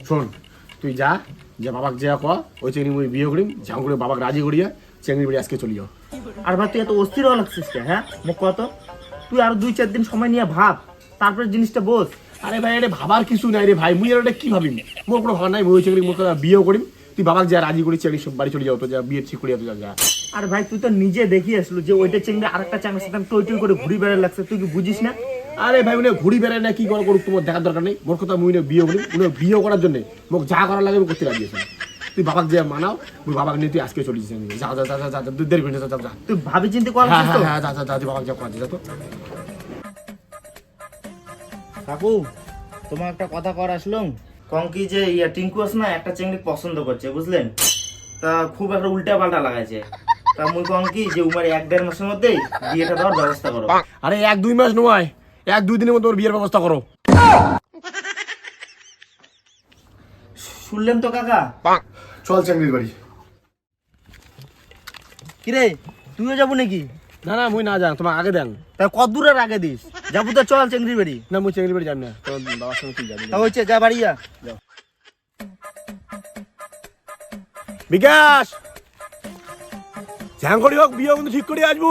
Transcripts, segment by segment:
শোন তুই যা যে বাবাকে যা ক ওই চেংড়ি মুই বিয়ে করিম যা করে বাবাকে রাজি করিয়া চেংড়ি বাড়ি আজকে চলিও আর ভাই তুই এত অস্থির হওয়া লাগছিস কে, হ্যাঁ? মুখ কত তুই আর দুই চার দিন সময় নিয়ে ভাব তারপরে জিনিসটা বোঝ। আরে ভাই এটা ভাবার কিছু নাই রে ভাই মুই আর এটা কি ভাবিম মোর কোনো ভাবা নাই মুই ওই চেংড়ি মোর কথা বিয়ে করিম। তুই বাবাকে যা রাজি করি চেংড়ি সব বাড়ি চলে যাও তো যা বিয়ে ঠিক করিয়া তুই যা, যা আর ভাই তুই তো নিজে দেখি আসলো যে ওইটা চেঙ্গে আরেকটা চাঙ্গের সাথে টই টই করে ঘুরি বেড়া লাগছে তুই কি বুঝিস না? আরে ভাই উনি ঘুরি বেড়ায় না কি করে করুক তোমার দেখার দরকার নেই। মোর কথা মুই বিয়ে করি উনি বিয়ে করার জন্য মোক যা করার লাগে করতে রাজি আছি। তুই বাবাকে যে মানাও মুই বাবাকে নিয়ে তুই আজকে চলিস যা যা যা যা যা যা দেরি করে যা যা যা। তুই ভাবি চিন্তে কর হ্যাঁ হ্যাঁ হ্যাঁ যা যা যা তুই বাবাকে যা করা যা তো। কাকু তোমার একটা কথা কর আসলাম কম কি যে ইয়া টিঙ্কু আছে না একটা চেংড়ি পছন্দ করছে বুঝলেন? তা খুব একটা উল্টা পাল্টা লাগাইছে। তা মুই কম কি যে উমার এক দেড় মাসের মধ্যেই বিয়েটা দেওয়ার ব্যবস্থা করো। আরে এক দুই মাস নয়। এক দুই দিনের মধ্যে ওর বিয়ের ব্যবস্থা করো। শুনলেন তো কাকা? চল চাকরির বাড়ি। কিরে তুইও যাব নাকি? না না মুই না যান তোমার আগে দেন। তা কত দূরের আগে দিস? যাব তো চল চেংড়ি বাড়ি। না মুই চাকরির বাড়ি যাবি না। তোর বাবার সঙ্গে তুই যাবি তা হচ্ছে যা বাড়ি যা। বিকাশ! ঝ্যাং করি হোক বিয়ে কিন্তু ঠিক করে আসব।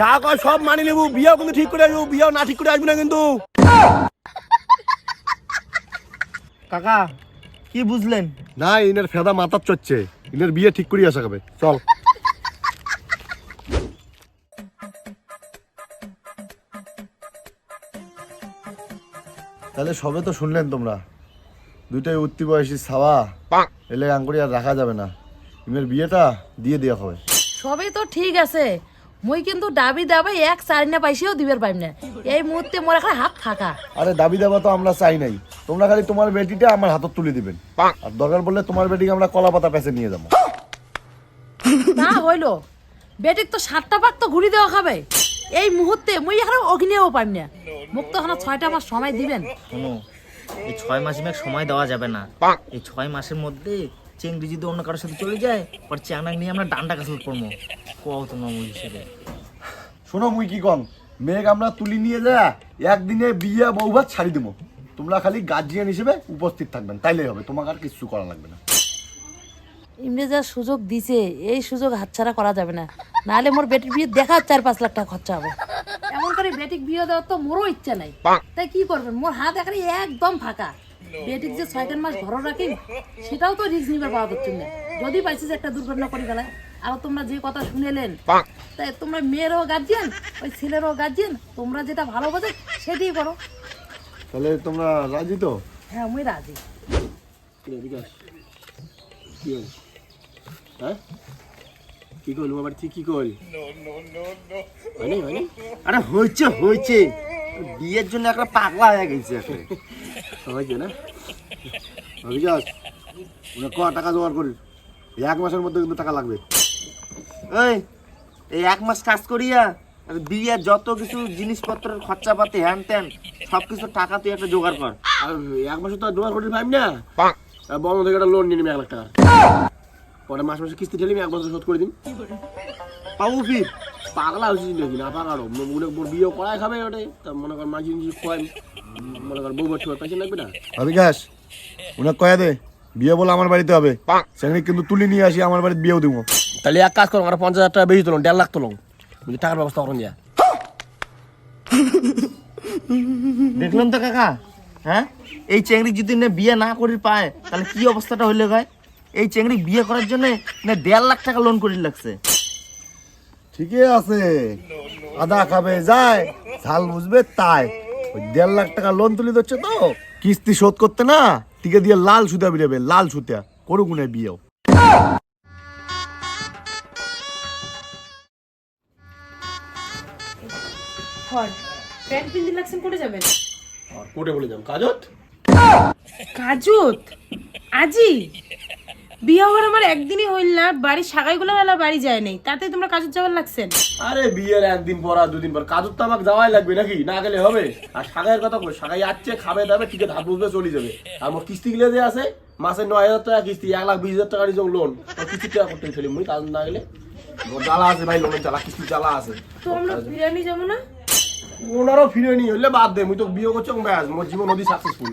যা কয় সব মানি নেব। বিয়েও কিন্তু ঠিক করে আসব বিয়েও না ঠিক করে আসব না কিন্তু। কাকা কি বুঝলেন? না ইনের ফেদা মাথার চড়ছে। ইনের বিয়ে ঠিক করে আসা হবে। চল। তাহলে সবে তো শুনলেন তোমরা। দুইটাই উত্তি বয়সী সাওয়া এলে আঙ্গুরি আর রাখা যাবে না। ইমের বিয়েটা দিয়ে দেওয়া হবে। সবই তো ঠিক আছে। মুই কিন্তু দাবি দাবাই এক চারি না পাইছেও দিবের পাইম না। এই মুহূর্তে মোর এখন হাত ফাঁকা। আরে দাবি দাবা তো আমরা চাই নাই। তোমরা খালি তোমার বেটিটা আমার হাতত তুলে দিবেন। আর দরকার বললে তোমার বেটিকে আমরা কলা পাতা পেছে নিয়ে যাব। না হইল। বেটিক তো সাতটা পাক তো ঘুরি দেওয়া খাবে। এই মুহূর্তে মুই এখন অগ্নিও পাইম না। মোক তো এখন ছয়টা মাস সময় দিবেন। শোনো এই ছয় মাস মেঘ সময় দেওয়া যাবে না। এই ছয় মাসের মধ্যে চেংড়ি যদি অন্য কারোর সাথে চলে যায় পর চ্যাংড়া নিয়ে আমরা ডান্ডা কাছে পড়ব। কও তোমার মুই হিসেবে। শোনো মুই কি কন মেঘ আমরা তুলি নিয়ে যা একদিনে বিয়ে বউভাত ছাড়ি দেবো তোমরা খালি গার্জিয়ান হিসেবে উপস্থিত থাকবেন তাইলেই হবে তোমাকে আর কিছু করা লাগবে না। ইমরে যা সুযোগ দিছে এই সুযোগ হাতছাড়া করা যাবে না। নাহলে মোর বেটির বিয়ে দেখা চার পাঁচ লাখ টাকা খরচা হবে। এমন করে বেটিক বিয়ে দেওয়ার তো মোরও ইচ্ছা নাই। তাই কি করবেন? মোর হাত এখানে একদম ফাঁকা। বেটিক যে ছয়টার মাস ঘর রাখি সেটাও তো রিস্ক নিবার পাওয়া যাচ্ছে না। যদি পাইছিস একটা দুর্ঘটনা করে ফেলায় আর তোমরা যে কথা শুনেলেন তাই তোমরা মেয়েরও গার্জিয়ান ওই ছেলেরও গার্জিয়ান তোমরা যেটা ভালো বোঝে সেটাই করো। তাহলে তোমরা রাজি তো? হ্যাঁ আমি রাজি। বিকাশ? হ্যাঁ? কি করল বাবার ঠিক কি করল? হয়নি হয়নি? আরে হয়েছে হয়েছে। বিয়ের জন্য একটা পাগলা হয়ে গেছে এখন। হয়েছে না ওরা ক টাকা জোগাড় করিস? এক মাসের মধ্যে কিন্তু টাকা লাগবে। এই এই এক মাস কাজ করিয়া আর বিয়ের যত কিছু জিনিসপত্রের খরচাপাতি হ্যান ত্যান সব কিছু টাকা তুই একটা জোগাড় কর। আর এক মাসে তো আর জোগাড় করতে পারবি না? আর বন্ধ থেকে একটা লোন নিয়ে নিবি এক লাখ টাকা। পরে মাস মাসে কিস্তি ঠেলিবি এক বছর শোধ করে দিন। পাবো ফির পাগলা হয়েছিস নাকি? না পাকাড়ো মনে মোর বিয়ে করাই খাবে ওটাই। তা মনে কর মাঝি মাঝি খোয়াই মনে কর বউ বাচ্চা পয়সা লাগবে না? আর বিকাশ ওনার কয়া দে বিয়ে বলে আমার বাড়িতে হবে। সেখানে কিন্তু তুলি নিয়ে আসি আমার বাড়িতে বিয়েও দিব। তাহলে এক কাজ করো আর পঞ্চাশ হাজার টাকা বেশি তোলো দেড় লাখ তোলো বুঝলি টাকার ব্যবস্থা করুন যা। দেখলাম তো কাকা হ্যাঁ? এই চেংড়ি যদি না বিয়ে না করি পায় তাহলে কি অবস্থাটা হইলে গায়? এই চেংড়ি বিয়ে করার জন্য না দেড় লাখ টাকা লোন করি লাগছে। ঠিকই আছে। আদা খাবে যায়। ঝাল বুঝবে তাই। ওই দেড় লাখ টাকা লোন তুলে দিচ্ছে তো। কিস্তি শোধ করতে না টিকে দিয়ে লাল সুতা বেরোবে লাল সুতা। করুক না বিয়েও। প্যান্ট পিন্দি লাগছেন করে যাবেন আর কোর্টে বলে যাও কাজত? কাজুত? আজি বিয়ে হওয়ার আমার একদিনই হইল না সাগাইগুলো বেলা বাড়ি যায় নাই। তাতে তোমরা কাজুত যাবার লাগছেন? আরে বিয়ের একদিন পর আর দুদিন পর। কাজত তো আমাকে যাওয়াই লাগবে নাকি? না গেলে হবে। আর সাগাইয়ের কথা কই? সাগাই আসছে খাবে দাবে ঠিক হাত বুঝবে চলে যাবে। আর মোর কিস্তি গুলো যে আছে মাসে নয় হাজার টাকা কিস্তি এক লাখ বিশ হাজার টাকা লোন কিস্তি টাকা করতে ফেলি মুই? কাজ না গেলে জ্বালা আছে ভাই লোনের জ্বালা কিস্তি জ্বালা আছে। তো আমরা বিরিয়ানি যাব না? ওনারও ফিরে নি হইলে বাদ দে মুই তো বিয়ে করছ ব্যাস মোর জীবন নদী সাকসেসফুল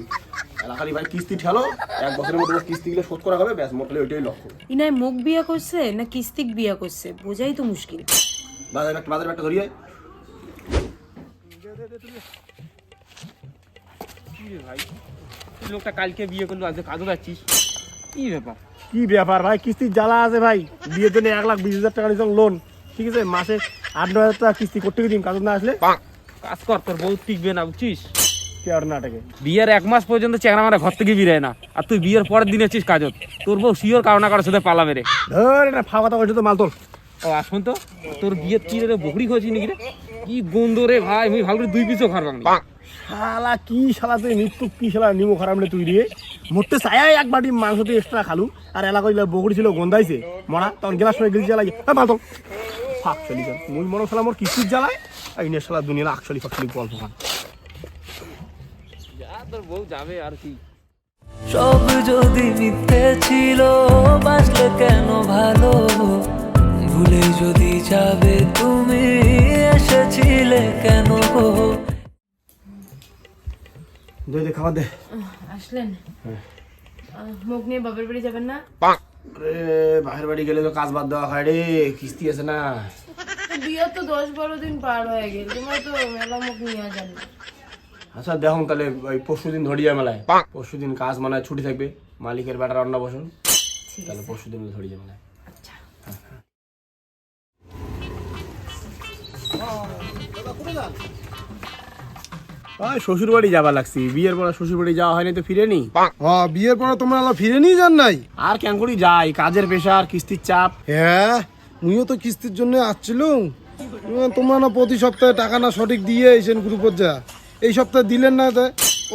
ভাই কিস্তি ঠেলো। এক বছরের মধ্যে কিস্তিগুলো শোধ করা হবে ব্যাস মোটলে ওইটাই লক্ষ্য। ইনায় মুখ বিয়া করছে না কিস্তিক বিয়া করছে? বোঝাই তো মুশকিল। বাজার একটা বাজার একটা ধরিয়ে লোকটা কালকে বিয়ে করল আজকে কাজও যাচ্ছিস কি ব্যাপার? কি ব্যাপার ভাই কিস্তির জ্বালা আছে ভাই। বিয়ের জন্য এক লাখ বিশ হাজার টাকা নিয়েছিলাম লোন ঠিক আছে মাসে আট নয় হাজার টাকা কিস্তি করতে দিন কাজ না আসলে। কাজ কর তোর বউ টিকবে না বুঝছিস? কে আর নাটকে বিয়ের এক মাস পর্যন্ত চেংড়া মারা ঘর থেকে বিরায় না। আর তুই বিয়ের পরের দিন আছিস কাজত। তোর বউ শিওর কারও না কারোর সাথে পালা মেরে ধর এটা ফাও কথা বলছো তো মাল তোল ও আসুন তো তোর বিয়ের কি রে বকরি খোঁজি নাকি রে? কি গন্ধ রে ভাই মুই ভালো করে দুই পিসও খার শালা কি শালা তুই মৃত্যু কি শালা নিমো খারাপ তুই দিয়ে মরতে চাই এক বাটি মাংস তুই এক্সট্রা খালু। আর এলাকায় বকরি ছিল গন্ধাইছে মরা তখন গেলাস সময় গেলি জ্বালাই মাল তোল ফাঁক চলি যান মুই মনে শালা মোর কিস্তির জ্বালায়। আর ইনে শালা দুনিয়া আকশালি ফাকশালি গল্প খান তোর বউ যাবে আর কি? সব যদি মিথ্যে ছিল বাসলে কেন ভালো? ভুলে যদি যাবে তুমি এসেছিলে কেন দই দে খাবার দে। আসলেন? মুখ নিয়ে বাবার বাড়ি যাবেন না? আরে বাহির বাড়ি গেলে তো কাজ বাদ দেওয়া হয় রে কিস্তি আছে না। বিয়ের তো দশ বারো দিন পার হয়ে গেল তোমার তো মেলা মুখ নিয়ে যান আচ্ছা দেখুন তাহলে ওই পরশু দিন ধরিয়া মেলায় পরশু দিন কাজ মানে ছুটি থাকবে মালিকের বেটার রান্না বসুন। তাহলে পরশু দিন ধরিয়া মেলায়। শ্বশুর বাড়ি যাবা লাগছি। বিয়ের পর শ্বশুর বাড়ি যাওয়া হয়নি তো ফিরে নি হ্যাঁ বিয়ের পরে তোমরা ফিরে নিয়ে যান নাই? আর কেন করি যাই? কাজের পেশার কিস্তির চাপ। হ্যাঁ মুইও তো কিস্তির জন্য আসছিলুম। তোমরা না প্রতি সপ্তাহে টাকা না সঠিক দিয়ে এসেন গ্রুপত যা। এই সপ্তাহে দিলেন না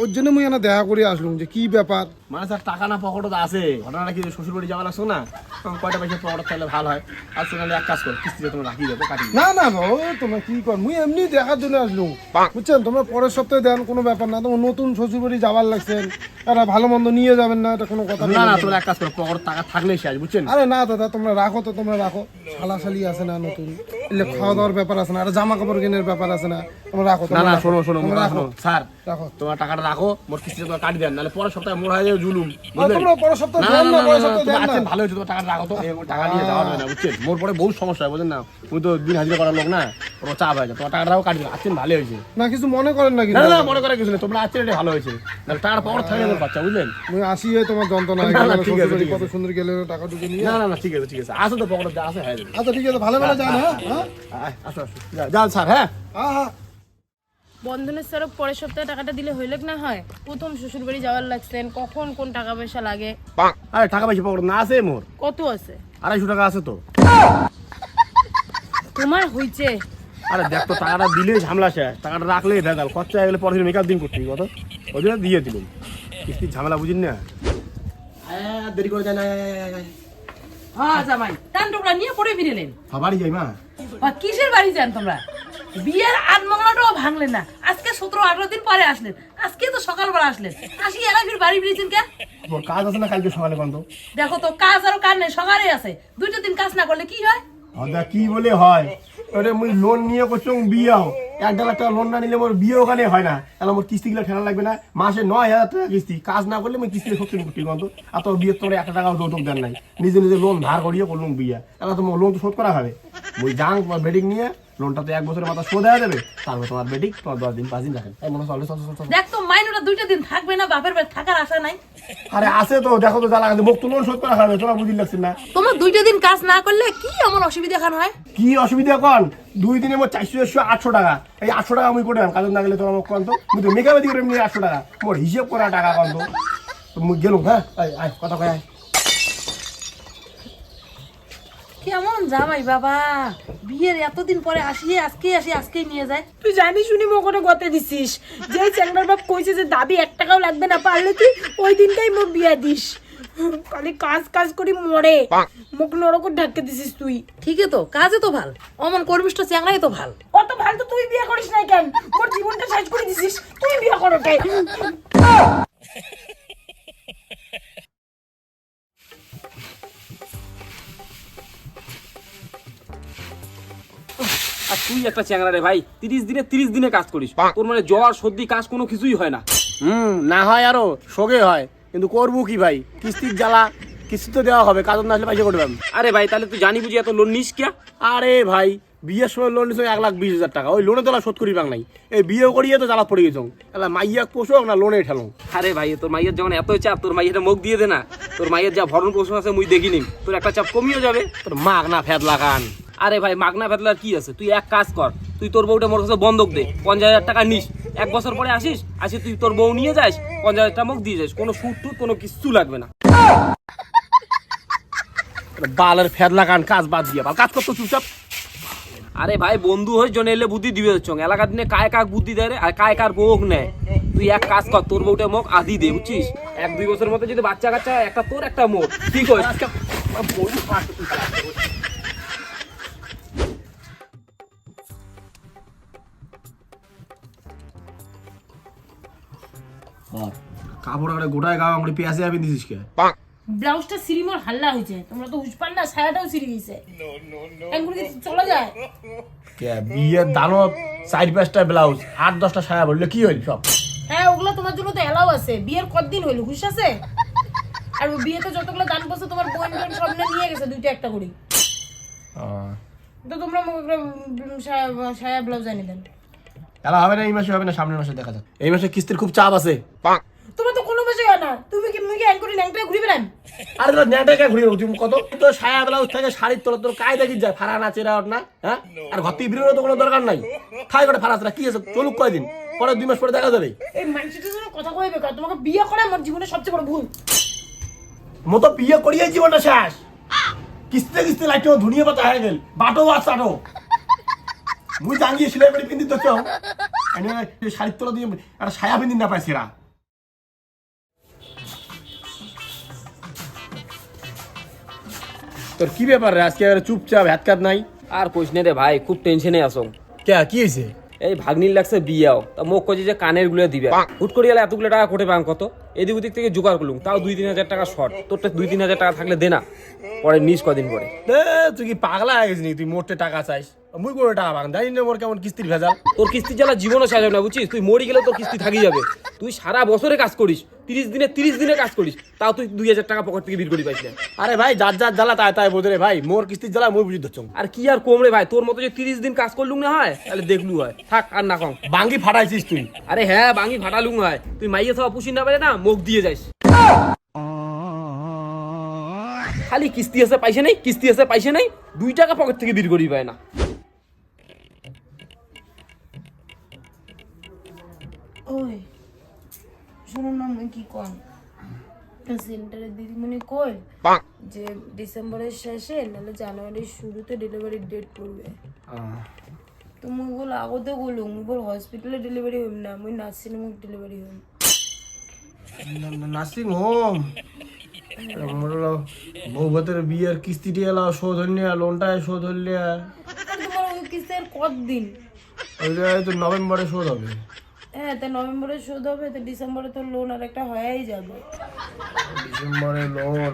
ওর জন্য মুই এনে দেখা করে আসলাম যে কি ব্যাপার। মানে স্যার টাকা না পকেটে তো আছে। ঘটনাটা কি শ্বশুর বাড়ি যাওয়া লাগছো না কয়টা পয়সা পকেটে থাকলে ভালো হয়? আর সেখানে এক কাজ করো কিস্তিতে তোমরা রাখি দেবো কাটি না না ও তোমরা কি কর মুই এমনি দেখার জন্য আসলুম। বুঝছেন? তোমরা পরের সপ্তাহে দেন কোনো ব্যাপার না। তোমার নতুন শ্বশুর বাড়ি যাওয়ার লাগছেন এরা ভালো মন্দ নিয়ে যাবেন না এটা কোনো কথা না না তোমরা এক কাজ করো পকেটে টাকা থাকলেই শেষ বুঝছেন? আরে না দাদা তোমরা রাখো তো তোমরা রাখো। শালাশালি আছে না নতুন। এলে খাওয়া দাওয়ার ব্যাপার আছে না আর জামা কাপড় কেনার ব্যাপার আছে না। তোমরা রাখো না না শোনো শোনো রাখো। স্যার রাখো। তোমার টাকাটা রাখো মোর কিস্তিতে তোমার কাটি দেন নাহলে পরের সপ্তাহে মোর হয়ে যাবে জুলুম আর বুঝলেন? তোমরা পরের সপ্তাহে না, দেন না, না না, পরের না, সপ্তাহে তুমি দেন না আছেন ভালো হয়েছে তোমার টাকা রাখো তো। টাকা নিয়ে যাওয়া হবে না বুঝছেন? মোর পরে বহু সমস্যা হয় বুঝলেন না? তুমি তো দিন হাজিরা করার লোক না ওরা চাপ হয়ে যায়। তোমার টাকাটাও কাটি দেন আছেন ভালো হয়েছে। না কিছু মনে করেন না না, না মনে করে কিছু নেই তোমরা আছেন এটা ভালো হয়েছে। নাহলে টাকার পকেট থাকে না বাচ্চা বুঝলেন? মুই আসি হয়ে তোমার যন্ত্রণা হয়ে না, না, ঠিক আছে, কত সুন্দর গেলে টাকা ঢুকে নিয়ে না না না ঠিক আছে ঠিক আছে। আসো তো পকেটে আছে হয়ে যাবে আচ্ছা ঠিক আছে ভালো করে যান হ্যাঁ হ্যাঁ। আয়, আসো আসো যান স্যার হ্যাঁ। হ্যাঁ হ্যাঁ। বন্ধনের স্যারক পরের সপ্তাহে টাকাটা দিলে হইলে না হয়? প্রথম শ্বশুর বাড়ি যাওয়ার লাগছেন কখন কোন টাকা পয়সা লাগে? আরে টাকা পয়সা পকেটে না আছে মোর। কত আছে? আড়াইশো টাকা আছে তো। তোমার হইছে। আরে দেখ তো টাকাটা দিলেই ঝামেলা শেষ টাকাটা রাখলেই ভেজাল। খরচা হয়ে গেলে পরে মেকআপ দিন করতে কত? ওই জন্য দিয়ে দিলাম কিস্তির ঝামেলা বুঝিন না। হ্যাঁ দেরি করে যায় না হ্যাঁ জামাই। টান টুকরা নিয়ে পড়ে ফিরেলেন বাড়ি যাই মা। কিসের বাড়ি যান তোমরা? বিয়ের আট মংলাটাও ভাঙলেন না। আজকে সতেরো আঠারো দিন পরে আসলেন। আজকে তো সকালবেলা আসলেন। আসি এরা ফির বাড়ি ফিরেছেন কে? কাজ আছে না কালকে সকালে বন্ধ? দেখো তো কাজ আরও কাজ নেই সকালে আছে। দুইটা দিন কাজ না করলে কি হয়? দাদা কি বলে হয়? ওরে মুই লোন নিয়ে করছ বিয়াও এক দেড় লাখ টাকা লোন না নিলে মোর বিয়ে ওখানে হয় না। তাহলে মোর কিস্তি গুলো ফেলা লাগবে না। মাসে নয় হাজার টাকা কিস্তি। কাজ না করলে মুই কিস্তি সত্যি করতে বন্ধ। আর তোর বিয়ে তোর একটা টাকাও যৌতুক দেন নাই। নিজে নিজে লোন ধার করিয়ে করলাম বিয়া। তাহলে তোমার লোন তো শোধ করা হবে। মুই যাং বেডিং নিয়ে লোনটা তো এক বছরের মাথা শোধ দেওয়া যাবে। তারপর তোমার বেডিং তোমার দশ দিন পাঁচ দিন রাখেন। তাই মনে চলে চল চল চল দেখ তো মাইনুটা দুইটা দিন থাকবে না বাপের বাড়ি থাকার আশা নাই। আরে আছে তো দেখো তো জ্বালা মুখ তো লোন শোধ করা হবে তোরা বুঝি লাগছে না। তোমার দুইটা দিন কাজ না করলে কি এমন অসুবিধা খান হয়? কি অসুবিধা কন? দুই দিনে মোট চারশো চারশো আটশো টাকা। এই আটশো টাকা আমি করে কাজ না গেলে তোমার কন তো মেকাবে দিকে আটশো টাকা। মোর হিসেব করা টাকা কন তো গেলুম হ্যাঁ? কথা কয় আয় কেমন জামাই বাবা? বিয়ের এতদিন পরে আসিয়ে আজকে আসি আজকেই নিয়ে যায়। তুই জানি শুনি মোকনে গতে দিছিস। যে চ্যাংড়ার বাপ কইছে যে দাবি এক টাকাও লাগবে না পারলে তুই ওই দিনটাই মোক বিয়া দিস। খালি কাজ কাজ করি মরে। মুখ নরক ঢাকতে দিছিস তুই। ঠিকই তো কাজে তো ভালো। অমন কর্মিষ্ঠ চ্যাংরাই তো ভালো। অত ভালো তো তুই বিয়া করিস না কেন? মোর জীবনটা শেষ করে দিছিস। তুই বিয়া করো তুই একটা চ্যাংড়া রে ভাই তিরিশ দিনে তিরিশ দিনে কাজ করিস। তোর মানে জ্বর সর্দি কাজ কোনো কিছুই হয় না। হুম না হয় আরও সোগে হয়। কিন্তু করব কি ভাই? কিস্তির জ্বালা কিস্তি তো দেওয়া হবে কাজত না আসলে পয়সা করবে আরে ভাই তাহলে তুই জানি বুঝি এত লোন নিস কিয়া আরে ভাই বিয়ের সময় লোন নিয়েছে এক লাখ বিশ হাজার টাকা। ওই লোনে তোলা শোধ করি নাই। এই বিয়ে করিয়ে তো জ্বালা পড়ে গেছ এলা মাইয়া পোষক না লোনে ঠেলো? আরে ভাই তোর মাইয়ের যখন এত চাপ তোর মাইয়ের মুখ দিয়ে দে না। তোর মাইয়ের যা ভরণ পোষণ আছে মুই দেখিনি। তোর একটা চাপ কমিয়ে যাবে। তোর মাগ না ফেদ লাগান আরে ভাই, মাগনা ফেতলার কি আছে? তুই এক কাজ কর, তুই তোর বউটা মোর কাছে বন্ধক দে, পঞ্চাশ হাজার টাকা নিস। এক বছর পরে আসিস আসি তুই তোর বউ নিয়ে যাস, পঞ্চাশ হাজার টাকা মুখ দিয়ে যাস। কোনো সুট টুট কোনো কিচ্ছু লাগবে না। বালের ফেদলা কান, কাজ বাদ দিয়ে বাল, কাজ করতো চুপচাপ আরে ভাই, বন্ধু হয়ে জন এলে বুদ্ধি দিবে চং এলাকার দিনে কায় কাক বুদ্ধি দেয় রে, আর কায় কার বউক নেয়? তুই এক কাজ কর, তোর বউটা মুখ আদি দে, বুঝছিস? এক দুই বছর মধ্যে যদি বাচ্চা কাচ্চা, একটা তোর, একটা মোট ঠিক আছে কাপড় আরে গোটায় গাও আমরা পেঁয়াজে আবি দিছিস কে? ব্লাউজটা সিরিমোর হাল্লা হয়েছে তোমরা তো হুস পান না ছায়াটাও সিরি গেছে। কি চলে যায়? কে বিয়ের চার পাঁচটা ব্লাউজ আট দশটা সায়া বললে কি হইল সব? হ্যাঁ ওগুলো তোমার জন্য তো এলাও আছে। বিয়ের কতদিন হইল হুশ আছে? আর ও বিয়েতে যতগুলো দান করছে তোমার বোন বোন সব নিয়ে গেছে দুইটা একটা করে। তো তোমরা সায়া- সায়া ব্লাউজ আনি দেন। এলা হবে না এই মাসে হবে না সামনের মাসে দেখা যাক। এই মাসে কিস্তির খুব চাপ আছে। তোমার তো তুমি কি মুখে অ্যাঙ্ক করে ন্যাংটা ঘুরে বেড়ান আরে তোর কে তুমি কত? তো সায়া ব্লাউজ থেকে শাড়ির তোর তোর কায় দেখি যায় ফারা না চেরা না হ্যাঁ? আর ঘর থেকে বেরোনো তো কোনো দরকার নাই। খাই করে ফারাস না কি আছে? চলুক কয়দিন পরে দুই মাস পরে দেখা যাবে। এই মানুষটার জন্য কথা কয়ে বেকার তোমাকে বিয়ে করা আমার জীবনের সবচেয়ে বড় ভুল। মতো বিয়ে করিয়ে জীবনটা শেষ। কিস্তে কিস্তে লাইট ধুনিয়ে পাতা হয়ে গেল। বাটো আর চাটো মুই জাঙ্গিয়ে সিলাই করে পিন্দি তো চাও শাড়ির তোলা দিয়ে একটা সায়া পিন্দি না পাইছি তোর কি ব্যাপার রে? আজকে আর চুপচাপ হাত কাত নাই? আর কইস নে রে ভাই খুব টেনশনে আসো কে কি হয়েছে এই ভাগ্নির লাগছে বিয়াও তা মোক কইছে যে কানেরগুলো দিবে। হুট করে গেলে এতগুলো টাকা কোটে পাম কত? এদিক ওদিক থেকে জোগাড় করলুম তাও দুই তিন হাজার টাকা শর্ট তোরটা দুই তিন হাজার টাকা থাকলে দে না পরে নিস কদিন পরে। এ, তুই কি পাগলা হয়ে গেছিস তুই মোটে টাকা চাইস। মুই করে টাকা পান জানি না মোর কেমন কিস্তির ভেজাল? তোর কিস্তি জ্বালা জীবনও শেষ হবে না বুঝছিস? তুই মরি গেলে তোর কিস্তি থাকি যাবে। তুই সারা বছরে কাজ করিস তিরিশ দিনে তিরিশ দিনে কাজ করিস তাও তুই দুই হাজার টাকা পকেট থেকে বিল করি পাইস না। আরে ভাই যার যার জ্বালা তাই তাই রে ভাই মোর কিস্তির জ্বালা মুই বুঝি ধরছ। আর কি আর কমরে ভাই তোর মতো যে তিরিশ দিন কাজ করলুম না হয় তাহলে দেখলু হয়। থাক আর না কম। বাঙ্গি ফাটাইছিস তুই। আরে হ্যাঁ বাঙি ফাটালুম হয়। তুই মাইয়ে সবা পুষি না পারে না মুখ দিয়ে যাইস। খালি কিস্তি আছে পাইছে নাই কিস্তি আছে পাইছে নাই দুই টাকা পকেট থেকে বিল করি পায় না। সেন্টারের দিদিমণি কই যে ডিসেম্বরের শেষে নাহলে জানুয়ারির শুরুতে ডেলিভারির ডেট পড়বে। তো মুই বল আগতে বলুম মুই বল হসপিটালে ডেলিভারি হইম না মুই নার্সিং হোম ডেলিভারি হইম নার্সিং হোম? বউ ভাতের বিয়ের কিস্তিটি এলা শোধ হইলে লোনটা শোধ হইলে আর তোমার ওই কিস্তের কতদিন? ওইটা তো নভেম্বরে শোধ হবে। হ্যাঁ তা নভেম্বরে শোধ হবে তো ডিসেম্বরে তো লোন আর একটা হয়েই যাবে। ডিসেম্বরে লোন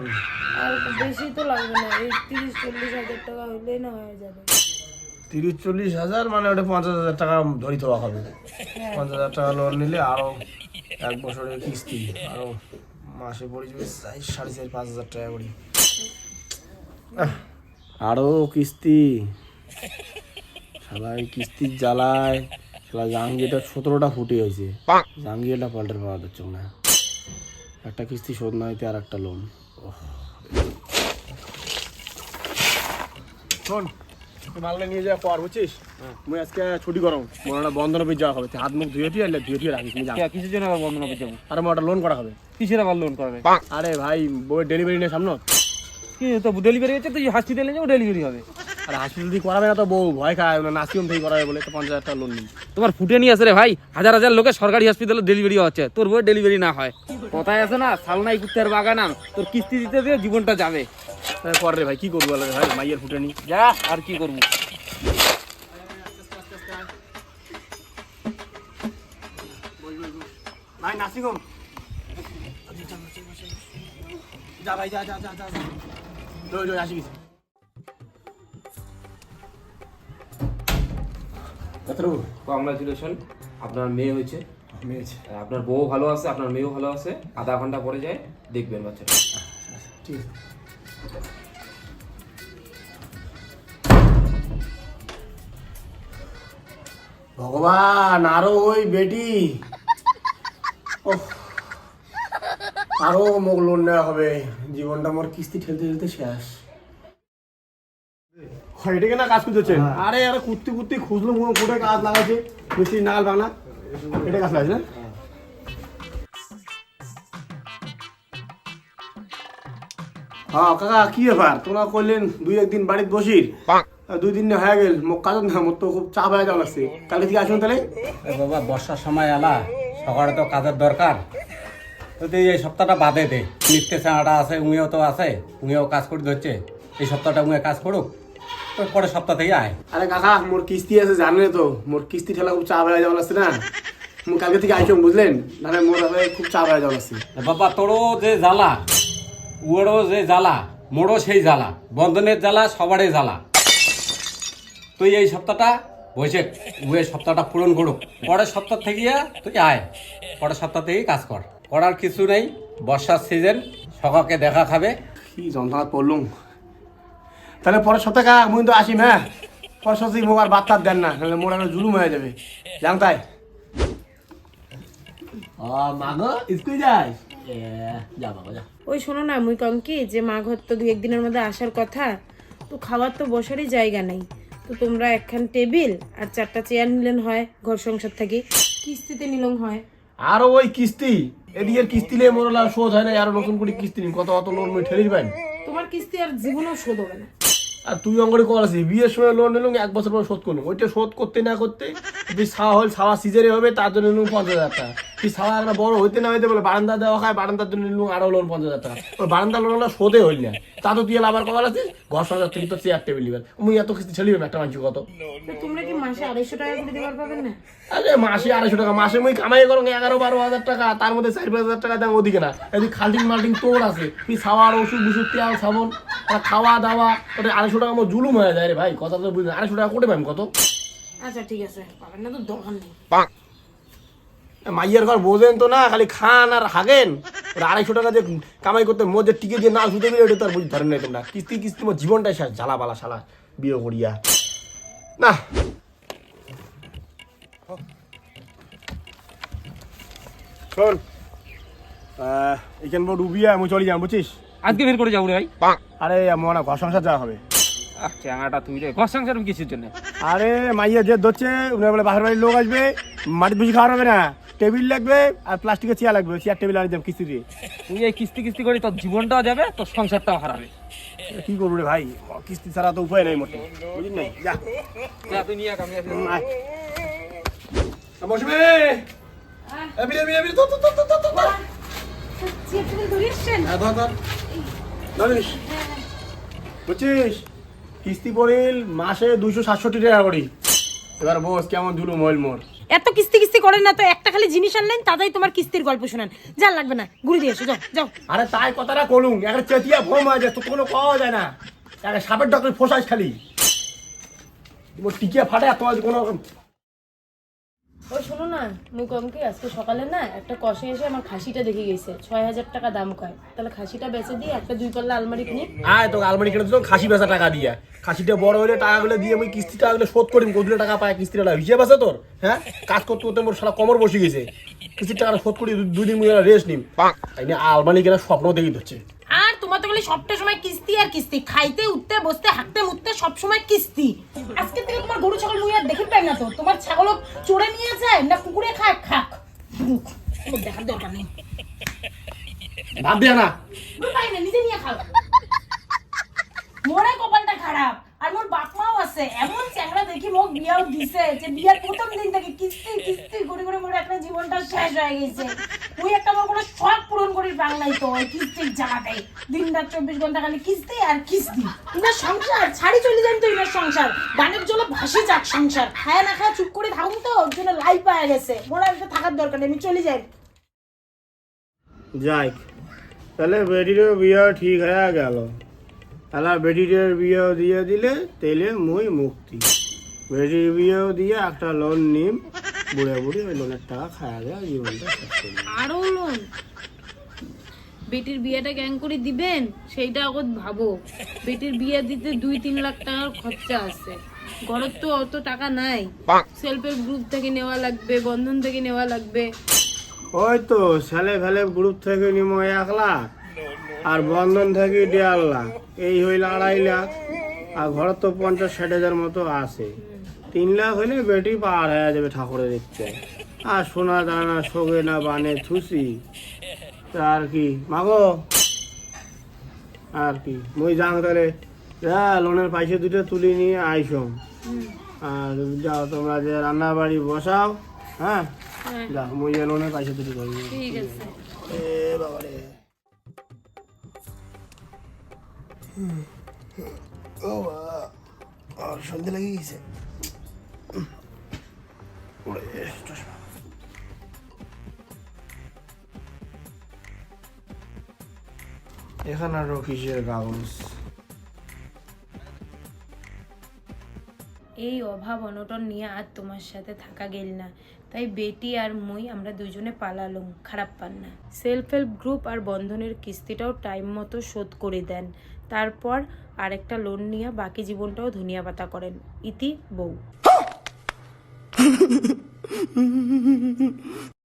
আর বেশি তো লাগবে না এই তিরিশ চল্লিশ হাজার টাকা হইলেই না হয়ে যাবে। তিরিশ চল্লিশ হাজার মানে ওটা পঞ্চাশ হাজার টাকা ধরি দেওয়া হবে। পঞ্চাশ হাজার টাকা লোন নিলে আরও এক বছরের কিস্তি আরও মাসে পড়ে যাবে চাই সাড়ে চার পাঁচ হাজার টাকা করি। আরও কিস্তি। শালাই কিস্তির জ্বালায়। শালা জাহাঙ্গীরটা সতেরোটা ফুটে হয়েছে। জাহাঙ্গীরটা পাল্টার পাওয়া যাচ্ছে না একটা কিস্তি শোধ না হইতে আর একটা লোন শোন মালটা নিয়ে যা পর বুঝছিস? মুই আজকে ছুটি করো হয় বন্ধন অফিস যাওয়া হবে। হাত মুখ ধুয়ে আনলে ধুয়ে টুয়ে রাখিস যা কিসের জন্য আবার বন্ধন অফিস যাব? আর আমার একটা লোন করা হবে। কিসের আবার লোন করবে আরে ভাই বউয়ের ডেলিভারি নেই সামনে। কি তো ডেলিভারি হচ্ছে তুই হসপিটালে যাব ডেলিভারি হবে। আর হাসপাতাল দিয়ে করাবে না তো বউ ভয় খায় নাসিম থেকে করাবে বলে তো পঞ্চাশ হাজার টাকা লোন নিই তোমার ফুটে নিয়ে আসে রে ভাই হাজার হাজার লোকের সরকারি হসপিটালে ডেলিভারি হচ্ছে তোর বই ডেলিভারি না হয়। কথায় আছে না সালনাই কুত্তার বাগানাম তোর কিস্তি দিতে দিয়ে জীবনটা যাবে। কর রে ভাই কি করব রে ভাই মাইয়ের ফুটে নি যা আর কি করব? ভাই যা ভাই যা যা যা যা। আসি গেছি কংগ্রাচুলেশন আপনার মেয়ে হয়েছে। মেয়েছে আপনার বউ ভালো আছে আপনার মেয়েও ভালো আছে। আধা ঘণ্টা পরে যায় দেখবেন বাচ্চাটা। ঠিক আছে। ভগবান আরও ওই বেটি। আরও মুখ লোন নেওয়া হবে। জীবনটা আমার কিস্তি ঠেলতে ঠেলতে শেষ। এটাকে না কাজ করতেছেন আরে আরে কুত্তি কুত্তি খুঁজলো মোর কোটে কাজ লাগাচ্ছে। মিস্ত্রি নাগাল বাংলা এটা কাজ লাগছে না? হ্যাঁ কাকা কি ব্যাপার? তোমরা করলেন দুই একদিন বাড়িতে বসির দুই দিন হয়ে গেল মোক কাজ না মোর তো খুব চাপ হয়ে যাওয়া লাগছে। কালকে থেকে আসুন তাহলে। বাবা বর্ষার সময় এলা সকালে তো কাজের দরকার। তো তুই এই সপ্তাহটা বাদে দে। নিত্য চাঁড়া আছে উঁয়েও তো আছে উঁয়েও কাজ করে ধরছে এই সপ্তাহটা উঁয়ে কাজ করুক। তো পরের সপ্তাহ থেকে আয়। আরে কাকা মোর কিস্তি আছে জানেন তো। মোর কিস্তি ঠেলা খুব চাপ হয়ে যাওয়া লাগছে না। মোর কালকে থেকে আইসম বুঝলেন? মানে মোর হবে খুব চাপ হয়ে যাওয়া লাগছে। বাবা তোরও যে জ্বালা উয়েরও যে জ্বালা মোড়ও সেই জ্বালা। বন্ধনের জ্বালা সবারই জ্বালা। তুই এই সপ্তাহটা বসে উয়ে সপ্তাহটা পূরণ করুক। পরের সপ্তাহ থেকে তুই আয়। পরের সপ্তাহ থেকেই কাজ কর। করার কিছু নেই। বর্ষার সিজন সকালকে দেখা খাবে। কি যন্ত্রণা পড়লুম তাহলে পরের সপ্তাহে কাকা মুই তো আসিম হ্যাঁ? পরের সপ্তাহে মোক আর বাদ দেন না নাহলে মোর একটা জুলুম হয়ে যাবে। জান তাই। ও মাগো স্কুল যাই যা বাবা যা। ওই শোনো না মুই কম কি যে মা ঘর তো দু একদিনের মধ্যে আসার কথা তো খাওয়ার তো বসারই জায়গা নাই। তো তোমরা একখান টেবিল আর চারটা চেয়ার নিলেন হয় ঘর সংসার থেকে। কিস্তিতে নিলং হয়। আরও ওই কিস্তি এদিকের কিস্তি লে মোরলা শোধ হয় না আরও নতুন করে কিস্তি নিন কত অত লোন মুই ঠেলির পাইন। তোমার কিস্তি আর জীবনেও শোধ হবে না। আর তুই অঙ্গরে কল আছিস বিয়ের সময় লোন নিলুম, এক বছর পর শোধ করলাম। ওইটা শোধ করতে না করতে, যদি সাহা হল সাওয়া সিজারে হবে, তার জন্য পঞ্চাশ হাজার টাকা। তুই ছাওয়া একটা বড় হইতে না হইতে বলে বারান্দা দেওয়া খায় বারান্দার জন্য নিলুম আরও লোন পঞ্চাশ হাজার টাকা। ওই বারান্দা লোন হলো শোধে হইল না। তা তো তুই আবার কবার আছিস? ঘর সংসার থেকে তো চেয়ার টেবিল নিবেন মুই এত কিস্তি ছেলিবে একটা মানুষ কত? তোমরা কি মাসে আড়াইশো টাকা করে দেওয়ার পাবেন না? আরে মাসে আড়াইশো টাকা মাসে মুই কামাই করো এগারো বারো হাজার টাকা তার মধ্যে চার পাঁচ হাজার টাকা দাম ওদিকে না। এদিকে খাল্টিং মাল্টিং তোর আছে। তুই খাওয়ার ওষুধ বুষুধ তেল সাবন আর খাওয়া দাওয়া ওটা আড়াইশো টাকা আমার জুলুম হয়ে যায় রে ভাই। কথা তো বুঝলি আড়াইশো টাকা কোটে পাইম কত? আচ্ছা ঠিক আছে। পাবেন না তো দোকান নেই। মাইয়ের ঘর বোঝেন তো না খালি খান আর হাগেন। আড়াইশো টাকা যে কামাই করতে মধ্যে টিকে দিয়ে না শুতে গেলে ওটা তো আর বুঝতে ধরেন নাই তোমরা। কিস্তি কিস্তি মোর জীবনটাই শেষ জ্বালা বালা শালা বিয়ে করিয়া। না। শোন এখান বড় ডুবিয়া আমি চলে যাম বুঝছিস? আজকে বের করে যাব রে ভাই। আরে মনে ঘর সংসার যাওয়া হবে। আহ, চ্যাংড়াটা তুই রে ঘর সংসার কিসের জন্য। আরে মাইয়া যে ধরছে উনার বলে বাহার বাড়ির লোক আসবে মাটি বুঝি খাওয়া হবে না। টেবিল লাগবে আর প্লাস্টিকের চেয়ার লাগবে চেয়ার টেবিল আনি দেব কিস্তি দিয়ে তুই এই কিস্তি কিস্তি করে তোর জীবনটাও যাবে তোর সংসারটাও হারাবে। কি করব রে ভাই? কিস্তি ছাড়া তো উপায় নেই মোটে। বুঝলি? নাই যা। যা, তুই নিয়ে। বসবে? এবিরে এবিরে এবিরে তো তো তো তো তো বুঝছিস? কিস্তি পড়িল মাসে দুইশো সাতষট্টি টাকা করি। এবার বস কেমন জুলুম হইল মোর এত কিস্তি কিস্তি করেন না তো, একটা খালি জিনিস আনলেন, তাতেই তোমার কিস্তির গল্প শোনান। যা, লাগবে না, ঘুরে দিয়ে এসো, যাও যাও। আরে তাই কথাটা করুন একটা চেতিয়া ভোম আছে তো কোনো পাওয়া যায় না। একটা সাপের ডক্টর ফোসাইস খালি। টিকিয়া ফাটে তোমার কোনো ওই শোনো না মুই কম কি আজকে সকালে না একটা কষে এসে আমার খাসিটা দেখে গেছে ছয় হাজার টাকা দাম কয়। তাহলে খাসিটা বেচে দিয়ে একটা দুই পাল্লা আলমারি কিনি। আয় তোকে আলমারি কিনে দিলাম খাসি বেচা টাকা দিয়া। খাসিটা বড় হলে টাকাগুলো দিয়ে আমি কিস্তি টাকাগুলো শোধ করি কতগুলো টাকা পায় কিস্তির টাকা হিসেব আছে তোর? হ্যাঁ? কাজ করতে করতে মোর সারা কমর বসে গেছে। কিস্তির টাকাটা শোধ করি দুদিন মুই রেস্ট নিম। তাই আলমারি কেনার স্বপ্ন দেখি হচ্ছে তোমার তো খালি সবটা সময় কিস্তি আর কিস্তি। খাইতে উঠতে বসতে হাঁটতে মুততে সব সময় কিস্তি। আজকে থেকে তোমার গরু ছাগল মুই আর দেখে পাই না তো। তোমার ছাগল চড়ে নিয়ে যায় না কুকুরে খায়? খাক। দুঃখ, ওর দেখার দরকার নেই। ভাব দিয়া না। পাই না নিজে নিয়ে খাও। মোরে কপালটা খারাপ। আর মোর বাপ মাও আছে, এমন চ্যাংড়া দেখি মোক বিয়াও দিছে যে বিয়ার প্রথম দিন থেকে কিস্তি কিস্তি করে করে মোর একটা জীবনটা শেষ হয়ে গেছে। ওই একটা মোর কোনো শখ পূরণ করি পাং নাই তো, ওই কিস্তির জায়গাতে দিন রাত চব্বিশ ঘণ্টা খালি কিস্তি আর কিস্তি। ইনার সংসার, ছাড়ি চলে যান তো ইনার সংসার। গানের জন্য ভাসি যাক সংসার। খায় না খায় চুপ করে থাকুন তো, ওর জন্য লাই পাওয়া গেছে। মোর আর থাকার দরকার নেই, আমি চলে যাই। যাই। তাহলে বেটিরও বিয়ে ঠিক হয়ে গেল। তাহলে বেটির বিয়ে দিয়ে দিলে তেলে মুই মুক্তি। বেটির বিয়েও দিয়ে একটা লোন নিম বুড়ে বুড়ি ওই লোনের টাকা খাওয়া দেওয়া জীবনটা শেষ করে দিবে। আরও লোন বেটির বিয়েটা গ্যাং করে দিবেন? সেইটা এখন ভাবো। বেটির বিয়ে দিতে দুই তিন লাখ টাকার খরচা আছে। ঘরের তো অত টাকা নাই। সেলফ হেল্প গ্রুপ থেকে নেওয়া লাগবে বন্ধন থেকে নেওয়া লাগবে। ওই তো ছেলে ফেলে গ্রুপ থেকে নিমো এক লাখ। আর বন্ধন থেকে দেড় লাখ এই হইল আড়াই লাখ আর ঘর তো পঞ্চাশ ষাট হাজার মতো আছে। তিন লাখ হইলে বেটি পার হয়ে যাবে ঠাকুরের ইচ্ছে। আর সোনা দানা শোগে না বানে থুসি। আর কি? মাগো? আর কি? মুই যাং তাহলে। যা লোনের পয়সা দুটো তুলি নিয়ে আইসো। আর যাও তোমরা যে রান্না বাড়ি বসাও হ্যাঁ? যা মুই যে লোনের পয়সা দুটো ধরি ঠিক আছে। এ সন্ধে লেগে গেছে। এখানে কাগজ এই অভাব অনটন নিয়ে আর তোমার সাথে থাকা গেল না। তাই বেটি আর মই আমরা দুজনে পালালুম, খারাপ পান না। সেলফ হেল্প গ্রুপ আর বন্ধনের কিস্তিটাও টাইম মতো শোধ করে দেন। তারপর আরেকটা লোন নিয়ে বাকি জীবনটাও ধনিয়া পাতা করেন। ইতি বউ।